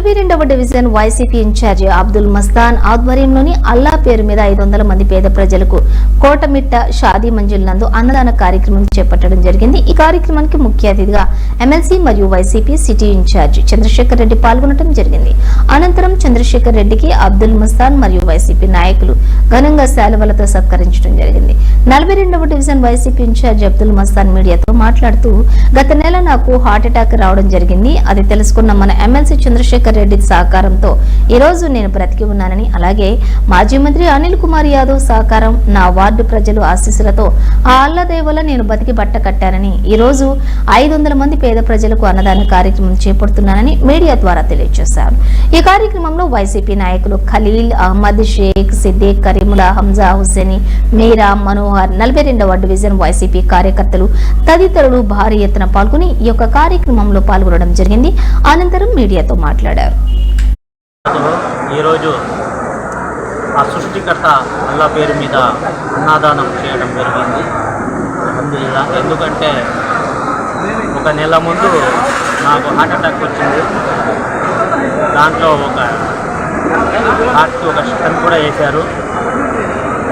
నలభై రెండవ division YCP incharge Abdul Mastan ఆధ్వర్యంలోని అల్లా పేరు మీద ఐదు వందల మంది పేద ప్రజలకు కోటమిట్ట షాదీ మంజిల్ నందు అన్నదాన కార్యక్రమం చేపట్టడం జరిగింది. ఈ కార్యక్రమానికి ముఖ్య అతిథిగా ఎమ్మెల్సీ మరియు YCP city incharge Chandrasekhar Reddy పాల్గొనడం జరిగింది. అనంతరం చంద్రశేఖర్ రెడ్డికి అబ్దుల్ మస్తాన్ మరియు వైసీపీ నాయకులు ఘనంగా శాలువలతో సత్కరించడం జరిగింది. నలభై రెండవ division YCP incharge Abdul Mastan మీడియాతో మాట్లాడుతూ గత నెల నాకు హార్ట్ అటాక్ రావడం జరిగింది. అది తెలుసుకున్న మన ఎమ్మెల్సీ చంద్రశేఖర్ రెడ్డి సహకారంతో ఈ రోజు నేను బ్రతికి ఉన్నానని అలాగే మాజీ మంత్రి అనిల్ కుమార్ యాదవ్ సహకారం నా వార్డు ప్రజలు ఆశీస్సులతో ఆ అల్లదేవ వల్ల నేను బతికి బట్ట కట్టానని ఈ రోజు ఐదు వందల మంది పేద ప్రజలకు అన్నదాన కార్యక్రమం చేపడుతున్నానని మీడియా ద్వారా తెలియజేశారు. ఈ కార్యక్రమంలో వైసీపీ నాయకులు ఖలీల్ అహ్మద్ షేక్ సిద్దిక్ కరీములా హంజా హుస్సేని మీరా మనోహర్ నలభై రెండవ డివిజన్ వైసీపీ కార్యకర్తలు తదితరులు భారీ ఎత్తున పాల్గొని ఈ యొక్క కార్యక్రమంలో పాల్గొనడం జరిగింది. అనంతరం మీడియాతో మాట్లాడారు. ఈరోజు ఆ సృష్టికర్త అల్లా పేరు మీద అన్నదానం చేయడం జరిగింది. ఎందుకంటే ఒక నెల ముందు నాకు హార్ట్ అటాక్ వచ్చింది. దాంట్లో ఒక హార్ట్కి ఒక స్టన్ కూడా వేశారు.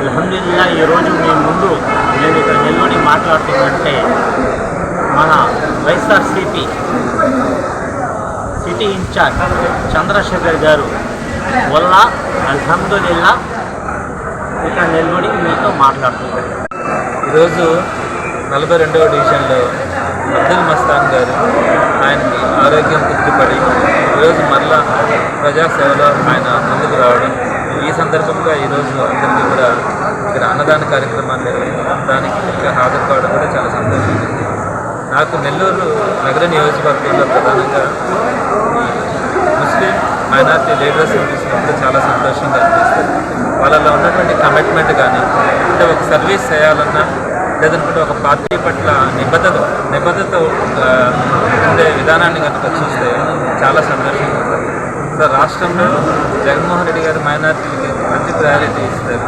అల్హమ్దులిల్లా ఈరోజు మీ ముందు నేను ఇక్కడ నిలబడి మాట్లాడుతుందంటే మన వైఎస్ఆర్సిపి సిటీ ఇన్ఛార్జ్ చంద్రశేఖర్ గారు వల్ల అల్హమ్దుల్లా ఇక్కడ నిలబడి మీతో మాట్లాడుతున్నారు. ఈరోజు నలభై రెండవ డివిజన్లో అబ్దుల్ మస్తాన్ గారు ఆయనకి ఆరోగ్యం తృప్తిపడి ఈరోజు మరలా ప్రజాసేవలో ఆయన ముందుకు రావడం. ఈ సందర్భంగా ఈరోజు అందరికీ కూడా ఇక్కడ అన్నదాన కార్యక్రమాన్ని నిర్వహించడానికి ఇంకా హాజరు కావడం కూడా చాలా సంతోషంగా నాకు నెల్లూరు నగర నియోజకవర్గంలో ప్రధానంగా మైనార్టీ లీడర్స్ చూసినప్పుడు చాలా సంతోషంగా అనిపిస్తుంది. వాళ్ళలో ఉన్నటువంటి కమిట్మెంట్ కానీ అంటే ఒక సర్వీస్ చేయాలన్నా లేదంటే ఒక పార్టీ పట్ల నిబద్ధత నిబద్ధత ఉండే విధానాన్ని కనుక చూస్తే చాలా సంతోషంగా ఉంటుంది. సో రాష్ట్రంలో జగన్మోహన్ రెడ్డి గారు మైనార్టీలకి మంచి ప్రయారిటీ ఇస్తారు.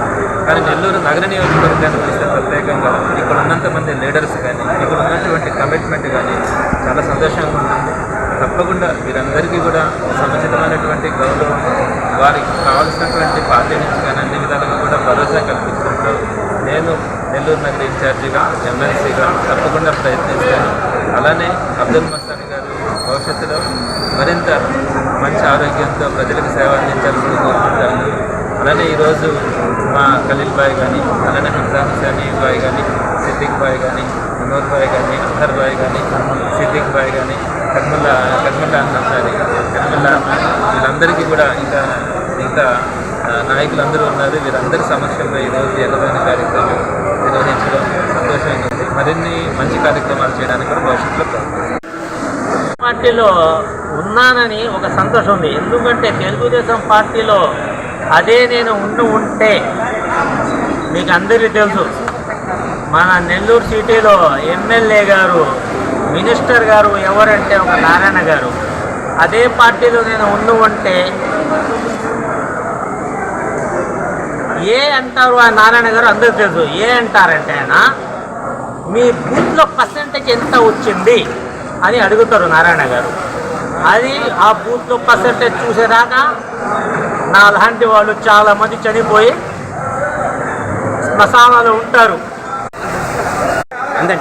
కానీ నెల్లూరు నగర నియోజకవర్గానికి వస్తే ప్రత్యేకంగా ఇక్కడ ఉన్నంతమంది లీడర్స్ కానీ ఇక్కడ ఉన్నటువంటి కమిట్మెంట్ కానీ చాలా సంతోషంగా ఉంటుంది. తప్పకుండా వీరందరికీ కూడా సముచితమైనటువంటి గౌరవం వారికి కావాల్సినటువంటి పార్టీ నుంచి కానీ అన్ని విధాలుగా కూడా భరోసా కల్పించుకుంటూ నేను నెల్లూరు నగర ఇన్ఛార్జిగా ఎమ్మెల్సీగా తప్పకుండా ప్రయత్నిస్తాను. అలానే అబ్దుల్ మస్తాన్ గారు భవిష్యత్తులో మరింత మంచి ఆరోగ్యంతో ప్రజలకు సేవ అందించాలని కోరుకుంటాను అలానే ఈరోజు మా ఖలీల్ బాయ్ కానీ అలానే హంజా హుసేని బాయ్ కానీ సిద్దిక్ బాయ్ కానీ వినోద్ బాయ్ కానీ అహర్ బాయ్ కానీ సిద్దిక్ బాయ్ కానీ కర్మల్లా కర్మల్లా సారీ కర్మల్లా వీళ్ళందరికీ కూడా ఇంకా ఇంకా నాయకులందరూ ఉన్నారు. వీరందరి సమక్షంలో ఈరోజు ఎన్నదైన కార్యక్రమం నిర్వహించడం సంతోషంగా ఉంది. మరిన్ని మంచి కార్యక్రమాలు చేయడానికి కూడా భవిష్యత్తులో పార్టీలో ఉన్నానని ఒక సంతోషం ఉంది. ఎందుకంటే తెలుగుదేశం పార్టీలో అదే నేను ఉండి ఉంటే మీకు అందరికీ తెలుసు. మన నెల్లూరు సిటీలో ఎమ్మెల్యే గారు మినిస్టర్ గారు ఎవరంటే ఒక నారాయణ గారు. అదే పార్టీలో నేను ఉండు ఉంటే ఏ అంటారు ఆ నారాయణ గారు? అందరూ తెలుసు. ఏ అంటారంటే ఆయన మీ బూత్లో పర్సంటేజ్ ఎంత వచ్చింది అని అడుగుతారు నారాయణ గారు. అది ఆ బూత్లో పర్సంటేజ్ చూసేదాకా నా లాంటి వాళ్ళు చాలామంది చనిపోయి శ్మశానాలు ఉంటారు. అంతే